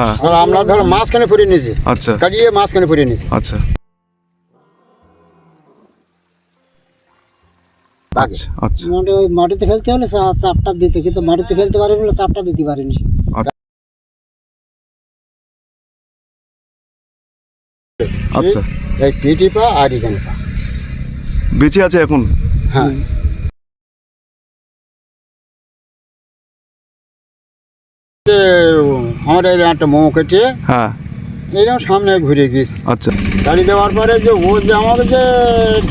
হ্যাঁ। আমরা ধর মাঝখানে ফুরিয়ে নিয়েছি। আচ্ছা। কাটিয়ে মাঝখানে নিয়েছি। আচ্ছা। আচ্ছা আচ্ছা। মোটামুটি ওই মাটিতে ফেলতে হলে চাপটা দিতে কিন্তু মাটিতে ফেলতে পারে বলে চাপটা দিতে পারেনি আচ্ছা। এই পিটি পা আর এখানে পা। বেঁচে আছে এখন? হ্যাঁ। যে আমার এই একটা মোমো কেটে হ্যাঁ। এইরকম সামনে ঘুরে গিয়েছে আচ্ছা। গাড়ি দেওয়ার পরে যে ও যে আমাকে যে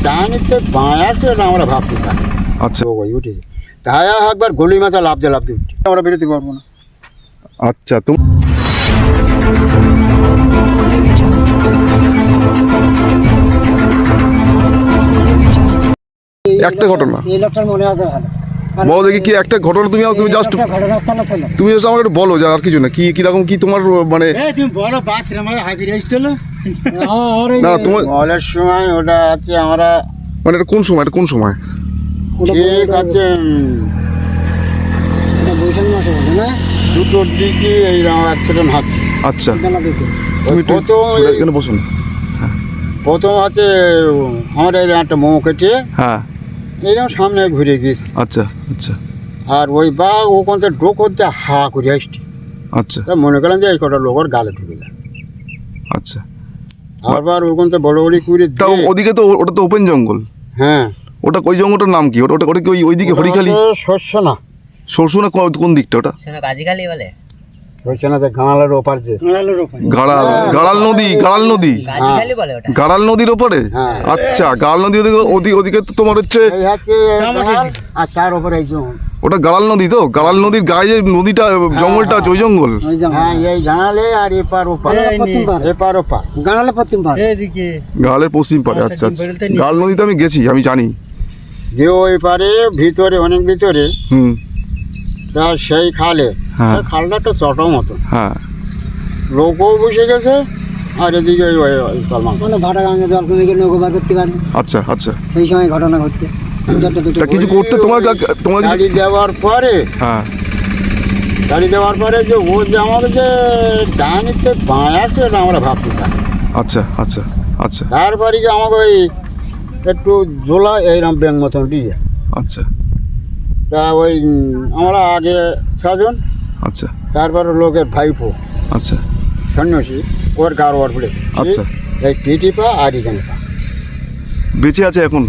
ডাইনিতে বাঁয়া সেটা আমরা ভাবতে পারি আচ্ছা। ও ওই উঠেছে। তাই একবার গলি মাথা লাভ দিয়ে উঠে আমরা বেরোতে পারব না। আচ্ছা তুমি একটা ঘটনা। এই লোকটার মনে আছে ভালো। বলো দেখি কি একটা ঘটনা তুমি তুমি জাস্ট তুমি জাস্ট আমাকে একটু বলো যে আর কিছু না কি কীরকম কি তোমার মানে এই না তোমার বলের সময় ওটা আছে আমরা মানে এটা কোন সময় এটা কোন সময়? ঠিক আছে বৈশাখ মাসে বলে না? দুটোর দিকে এইরকম অ্যাক্সিডেন্ট হচ্ছে। আচ্ছা। বেলা দুটো। তুমি প্রথম এখানে বসুন। প্রথম আছে আমার এই একটা মোমো কেটে হ্যাঁ। এইরকম সামনে ঘুরে গিয়েছে। আচ্ছা আচ্ছা। আর ওই বা ওখান থেকে ডোক হচ্ছে হা করে আসছে। আচ্ছা। তা মনে করলেন যে এই কটা লোকের গালে ঢুকে যায়। আচ্ছা। আবার ওখান থেকে বড় বড়ি করে তাও ওদিকে তো ওটা তো ওপেন জঙ্গল। হ্যাঁ। ওটা ওই জঙ্গলটার নাম কি? ওটা ওটা ওটা কি ওই ওইদিকে হরিখালি? শস্য না সরষু না কোন- দিকটা ওটা? সেটা বলে। ওপার যে গাড়াল গাড়াল নদী গাড়াল নদী। কাজিখালি বলে ওটা। গাড়াল নদীর ওপরে? হ্যাঁ। আচ্ছা গাড়াল নদী ওদিকে ওদিকে তো তোমার হচ্ছে আর তার ওটা গাড়াল নদী তো? গাড়াল নদীর গায়ে যে নদীটা জঙ্গলটা আছে ওই জঙ্গল? হ্যাঁ এই গাঁলে আর এপার ওপার। পশ্চিম পাড় এপার ওপার। গানালে পশ্চিম পাড়। গাড়ালের পশ্চিম পারে আচ্ছা আচ্ছা গাড়াল নদীতে আমি গেছি আমি জানি। যে ওই পারে ভিতরে অনেক ভিতরে হুম। তা সেই খালে হ্যাঁ। খালটা তো চটো মতো হ্যাঁ। লোকও বসে গেছে আর এদিকে ওই ওই ওই মানে ভাটা গাঙ্গে জল কমে গিয়ে নৌকো বার করতে পারেনি আচ্ছা আচ্ছা। সেই সময় ঘটনা দুটো তা কিছু করতে তোমার তোমার কিছু গাড়ি দেওয়ার পরে হ্যাঁ। গাড়ি দেওয়ার পরে যে ও যে আমাকে যে ডাইনিতে বাঁয়া সেটা আমরা ভাবতে পারি। আচ্ছা আচ্ছা আচ্ছা। তারপরে কি আমাকে ওই একটু জোলা এইরকম ব্যাং মতন দিয়ে। আচ্ছা। তা ওই আমরা আগে ছজন আচ্ছা। তারপর লোকের ভাইপো আচ্ছা। সন্ন্যাসী ওর গারোয়ার পড়ে আচ্ছা। এই পিটি পা আর এখানে পা। বেঁচে আছে এখন?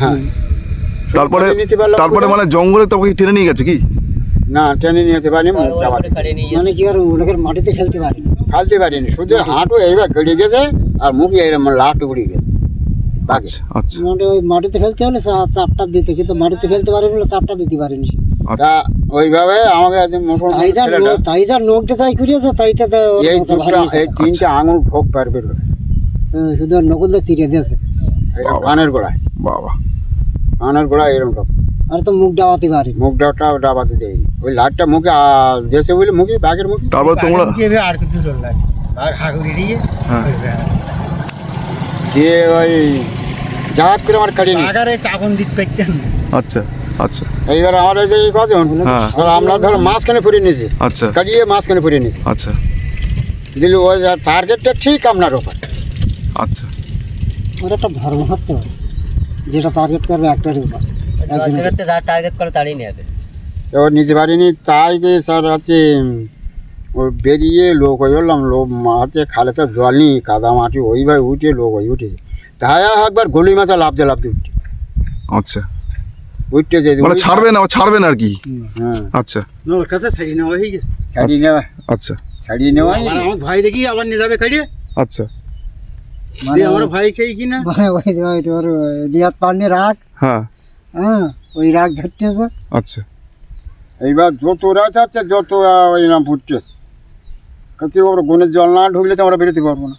হ্যাঁ। তারপরে তারপরে মানে জঙ্গলে তোমাকে টেনে নিয়ে গেছে কি? না টেনে নিতে পারিনি মুখটা নিয়ে মানে কি আর লোকের মাটিতে ফেলতে পারেনি? ফালতে পারিনি শুধু হাঁটু এইবার গড়ে গেছে আর মুখে এরকম লাট উড়ে গেছে। বাকি আচ্ছা আচ্ছা। ওই মাটিতে ফেলতে হলে চাপটা দিতে কিন্তু মাটিতে ফেলতে পারে বলে চাপটা দিতে পারেনি। আচ্ছা। তা ওইভাবে আমাকে একদিন মোটর তাই যা নো- তাই যা নোক দিয়ে তাই করিয়েছে তাইতে এই। এই তিনটা আঙুল ঠোক পারবে। হ্যাঁ, শুধু ওর নকল দিয়ে চিড়ে দিয়েছে। কানের গোড়ায়। বাবা। কানের গোড়ায় এরকম আর তো মুখ ডাবাতে পারে। মুখ ডাটা ডাবাতে দেয়নি। ওই লাটটা মুখে দিয়েছে বলে মুখে বাঘের মুখে। তারপর তোমরা হ্যাঁ। দিয়ে ওই জাহাজ করে আমার কাটিয়ে নিয়েছে। আচ্ছা আচ্ছা। এইবার আমার এই যে এই কজন হ্যাঁ। ধর আমরা ধর মাঝখানে ফুরিয়ে নিয়েছি। আচ্ছা। কাটিয়ে মাঝখানে ফুরিয়ে নিয়েছি। আচ্ছা। দিলে ওই টার্গেটটা ঠিক আপনার ওপর। আচ্ছা। ওর একটা ধর্ম হচ্ছে যেটা টার্গেট করবে একটার উপর। দূরত্বে যার টার্গেট করে তাড়িয়ে নিয়ে যাবে তো ও নিতে পারিনি তাই যে স্যার হচ্ছে ও বেরিয়ে লোক হয়ে বললাম লোক মাঠে খালে তো জল নেই কাদা মাটি ওইভাবে উঠে লোক হয়ে উঠেছে। তাই একবার গলি মাথা লাভ দিয়ে লাভ দিয়ে উঠে আচ্ছা। উঠতে যে মানে ছাড়বে না ছাড়বে না আর কি? হ্যাঁ। আচ্ছা। ওর কাছে ছাড়িয়ে নেওয়া হয়ে গেছে। ছাড়িয়ে নেওয়া আচ্ছা। ছাড়িয়ে নেওয়াই আর আমার ভাই দেখি আবার নিয়ে যাবে কাটিয়ে আচ্ছা। মানে আমার ভাই খেয়ে কিনা মানে ওই যে ওই তোর রিয়াদ পান্ডে রাগ। হ্যাঁ। হ্যাঁ ওই রাগ ঝটতেছে আচ্ছা। এইবার যত রাত আছে যত ওই নাম ফুটতেছে। কি ওর গুণের জল না ঢুকলে তো আমরা বেরোতে পারব না।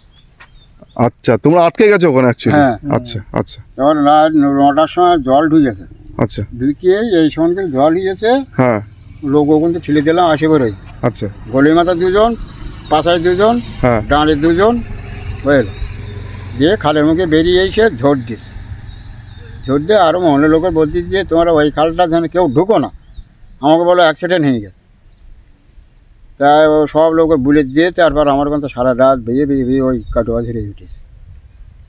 আচ্ছা তোমরা আটকে গেছো ওখানে অ্যাকচুয়ালি হ্যাঁ। আচ্ছা আচ্ছা। এবার রাত নটার সময় জল ঢুকেছে। আচ্ছা। ঢুকিয়ে এই সময় জল হয়েছে হ্যাঁ। লোক ওখান থেকে ঠেলে দিলাম আসে বেরোয়। আচ্ছা। গলি মাথা দুজন পাশায় দুজন হ্যাঁ। ডাঁড়ে দুজন বুঝল দিয়ে খালের মুখে বেরিয়ে এসে ঝোট দিস। ঝোট দিয়ে আরও মহলের লোকের বলছি যে তোমরা ওই খালটা যেন কেউ ঢুকো না। আমাকে বলো অ্যাক্সিডেন্ট হয়ে গেছে। তাই সব লোক বুলে দিয়ে তারপর আমার কিন্তু সারা রাত ভেজে ভেজে ভেজে ওই কাটোয়া ঝেড়ে উঠেছে।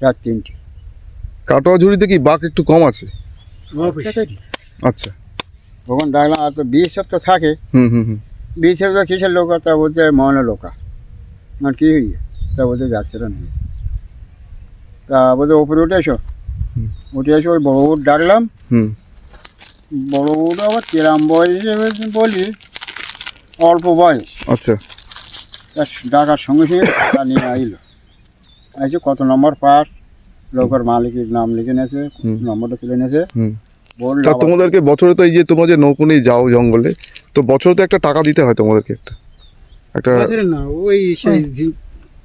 রাত তিনটে। কাটোয়া ঝুড়িতে কি বাঘ একটু কম আছে? আচ্ছা। তখন ডাকলাম আর তো বিশ সব তো থাকে। হুম হুম হুম। সব তো কিসের লোক? তা বলছে মহলে লোকা। আমার কী হইছে? তা বলছে অ্যাক্সিডেন্ট হয়েছে তা বলছে ওপরে উঠে এসো। উঠে এসো ওই বড় ডাকলাম। হুম। বড় আবার কিরাম বয়সে বলি অল্প বয়স। আচ্ছা। ডাকার সঙ্গে সঙ্গে টাকা নিয়ে আইলো। আইসে কত নম্বর পার লোকের মালিকের নাম লিখে নিয়েছে নম্বরটা তুলে নিয়েছে। তা তোমাদেরকে বছরে তো এই যে তোমরা যে নৌকো নিয়ে যাও জঙ্গলে তো বছরে তো একটা টাকা দিতে হয় তোমাদেরকে একটা। একটা না ওই সেই জি-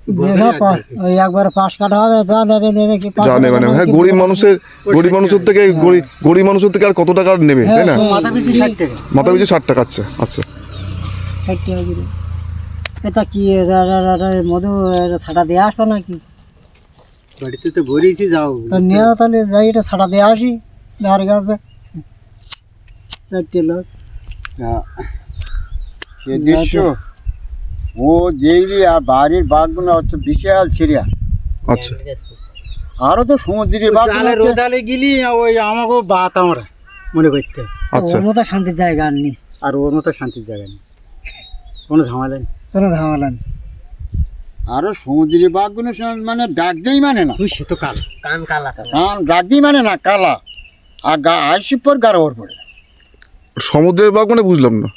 বছরে যেটা একবার। পাশ কাটা হবে যা নেবে নেবে কি পাশ জানে নেবে হ্যাঁ গরিব মানুষের গরিব মানুষের থেকে গরিব গরিব মানুষের থেকে আর কত টাকা নেবে তাই না? হ্যাঁ, মাথা পিছু ষাট টাকা। মাথা পিছু ষাট টাকা আচ্ছা আচ্ছা। ষাট টাকা করে। এটা কি মধু এরা ছাটা দিয়ে আসব নাকি? বাড়িতে তো ভরেছি যাও। তা নিয়ে তাহলে যাই এটা ছাটা দিয়ে আসি ধার কাছে। চারটে লোক। সে দৃশ্য ও দেখলি আর বাড়ির বাঘগুলো হচ্ছে বিশাল সিরিয়া আচ্ছা। আরও তো সমুদ্রের বাঘ রোদালে গেলি ওই আমাকেও বাত আমরা মনে করতে। আচ্ছা। ওর মতো শান্তির জায়গা আর নেই। আর ওর মতো শান্তির জায়গা নেই। কোনো ঝামেলা নেই। কোনো ঝামেলা নেই। আরও সমুদ্রের বাঘগুলো মানে ডাকতেই মানে না। তুই সে তো কাল। কান কালা তো। কারণ ডাকতেই মানে না কালা। আর গা আইসি পর গাঢ় ওর পড়ে। সমুদ্রের বাঘ মানে বুঝলাম না।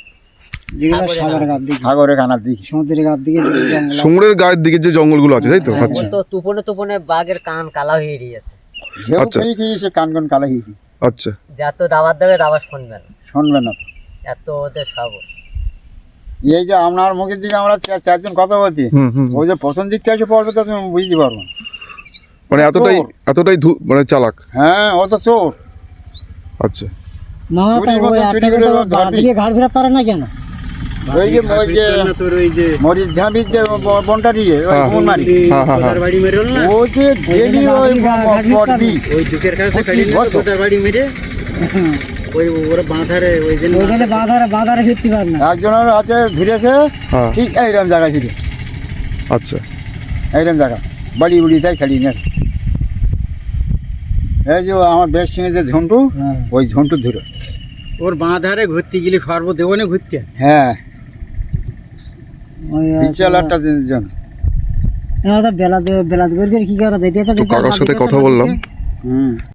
যেগুলো সাগরের গার দিকে। সাগরে কানার দিকে। সমুদ্রের গার দিকে যে জঙ্গল আছে। সমুদ্রের গায়ের দিকে যে জঙ্গলগুলো আছে তাই তো? হ্যাঁ, আচ্ছা। তো তুপনে তুপনে বাঘের কান কালা হয়ে গিয়েছে। ঢেউ আচ্ছা। সে কান কান কালা আচ্ছা। যত ডাবার দেবে ডাবার শুনবে না। শুনবে না এত ওদের সাহস। এই যে আপনার মুখের দিকে আমরা চারজন কথা বলছি হুম হুম। ওই যে প্রথম দিকটা এসে পড়বে তো তুমি বুঝতে পারব মানে এতটাই এতটাই ধু- মানে চালাক। হ্যাঁ ও তো চোর। আচ্ছা। দিকে মরিচ ঝাঁপির যে বনটা দিয়ে হ্যাঁ। হ্যাঁ, হ্যাঁ, বাড়ি মেরে ও যে ডেলি ওই বাড়ি মেরে। ওই ওরা বাঁধারে ওই বাঁধারে বাঁধারে ফিরতে পারে না। একজনের হাতে ঘুরেছে হ্যাঁ। ঠিক এইরকম জায়গা ছিল আচ্ছা। এইরকম জায়গা। বাড়ি বুড়ি তাই ছাড়ি না এই যে আমার বেশ সঙ্গে যে ঝন্টু হ্যাঁ। ওই ঝন্টু ধরে ওর বাঁধারে ঘুরতে গেলি সর্ব দেবনে ঘুরতে? হ্যাঁ। বিশাল একটা জন বেলা বেলা করে কি করে? যেতে তো সাথে কথা বললাম। হুম।